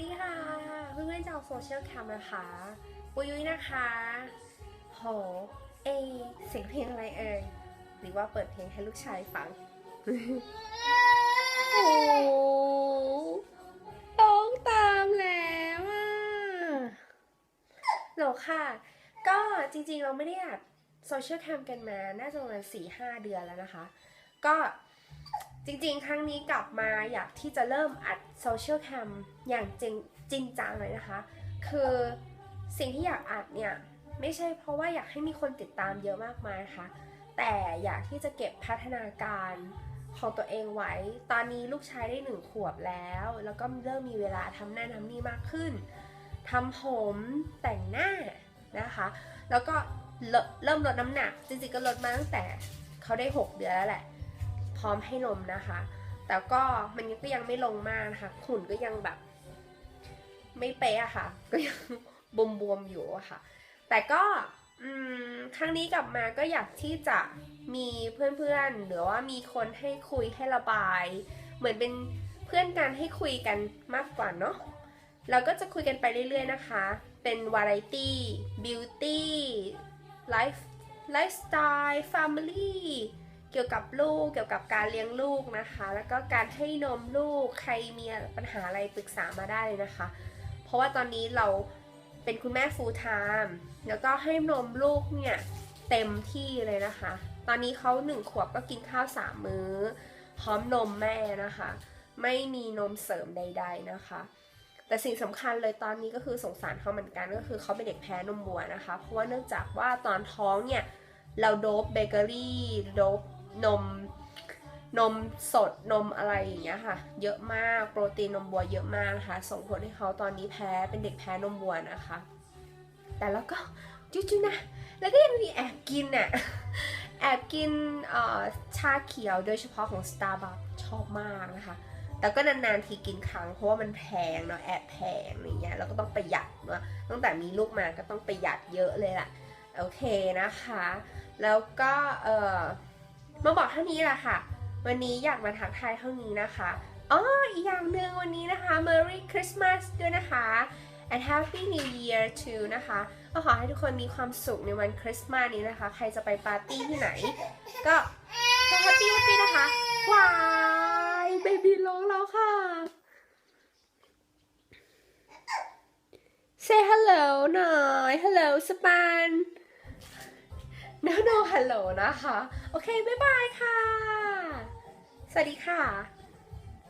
ดีค่ะ เพื่อนๆจากโซเชียลแคมนะคะปุยยุ้ยนะคะ โห เอ เสียงเพลงอะไรเอ่ย หรือว่าเปิดเพลงให้ลูกชายฟัง โอ้ร้องตามแล้วอะเหรอค่ะ ก็จริงๆเราไม่ได้อัดโซเชียลแคมกันมา น่าจะประมาณสี่ห้าเดือนแล้วนะคะ ก็ จริงๆ ครั้งนี้กลับมาอยากที่จะเริ่มอัดโซเชียลแคมอย่างจริงจริงจังเลยนะคะ คือสิ่งที่อยากอัดเนี่ย ไม่ใช่เพราะว่าอยากให้มีคนติดตามเยอะมากมายนะคะ แต่อยากที่จะเก็บพัฒนาการของตัวเองไว้ ตอนนี้ลูกชายได้หนึ่งขวบแล้ว แล้วก็เริ่มมีเวลาทำนั่นทำนี่มากขึ้นทำผมแต่งหน้านะคะ แล้วก็เริ่มเริ่มลดน้ำหนัก จริงๆก็ลดมาตั้งแต่เขาได้ 6 เดือนแล้วแหละ พร้อมให้นมนะคะ แต่ก็มันก็ยังไม่ลงมากนะคะหุ่นก็ยังแบบ ไม่เป๊ะค่ะ ก็ยังบวมๆอยู่ค่ะ แต่ก็ครั้งนี้กลับมาก็อยากที่จะมีเพื่อนๆ หรือว่ามีคนให้คุยให้ระบาย เหมือนเป็นเพื่อนกันให้คุยกันมากกว่าเนาะเราก็จะคุยกันไปเรื่อยๆนะคะ เป็นวาไรตี้บิวตี้ไลฟ์ไลฟ์สไตล์แฟมิลี่ เกี่ยวกับลูก เกี่ยวกับการเลี้ยงลูกนะคะ แล้วก็การให้นมลูก ใครมีปัญหาอะไรปรึกษามาได้เลยนะคะ เพราะว่าตอนนี้เราเป็นคุณแม่ full time แล้วก็ให้นมลูกเนี่ยเต็มที่เลยนะคะ ตอนนี้เขาหนึ่งขวบก็กินข้าวสามมื้อ พร้อมนมแม่นะคะ ไม่มีนมเสริมใด ๆนะคะ แต่สิ่งสำคัญเลยตอนนี้ก็คือสงสารเขาเหมือนกันก็คือเขาเป็นเด็กแพ้นมวัวนะคะ เพราะว่าเนื่องจากว่าตอนท้องเนี่ยเราโดบเบเกอรี่โดบ นมนมสดนมอะไรอย่างเงี้ยค่ะ เยอะมากโปรตีนนมวัวเยอะมากนะคะ ส่งผลให้เขาตอนนี้แพ้เป็นเด็กแพ้นมวัวนะคะ แต่แล้วก็จุ๊ๆนะ แล้วก็ยังมีแอบกินน่ะแอบกินชาเขียวโดยเฉพาะของ Starbucks ชอบมากนะคะ แต่ก็นานๆทีกินครั้งเพราะว่ามันแพงเนาะแอบแพงอย่างเงี้ยเราก็ต้องประหยัดเนาะตั้งแต่มีลูกมาก็ต้องประหยัดเยอะเลยล่ะ โอเคนะคะ แล้วก็เออ มาบอกเท่านี้แหละค่ะ วันนี้อยากมาทักทายเท่านี้นะคะอ๋ออีกอย่างหนึ่งวันนี้นะคะ Merry Christmas ด้วยนะคะ and Happy New Year too นะคะก็ขอให้ทุกคนมีความสุขในวันคริสต์มาสนี้นะคะ ใครจะไปปาร์ตี้ที่ไหน ก็ให้ Happy Happy นะคะว้ายเบบีร้องแล้วค่ะ Say hello หน่อย Hello สป โน no no hello นะคะ โอเค บ๊ายบายค่ะ สวัสดีค่ะ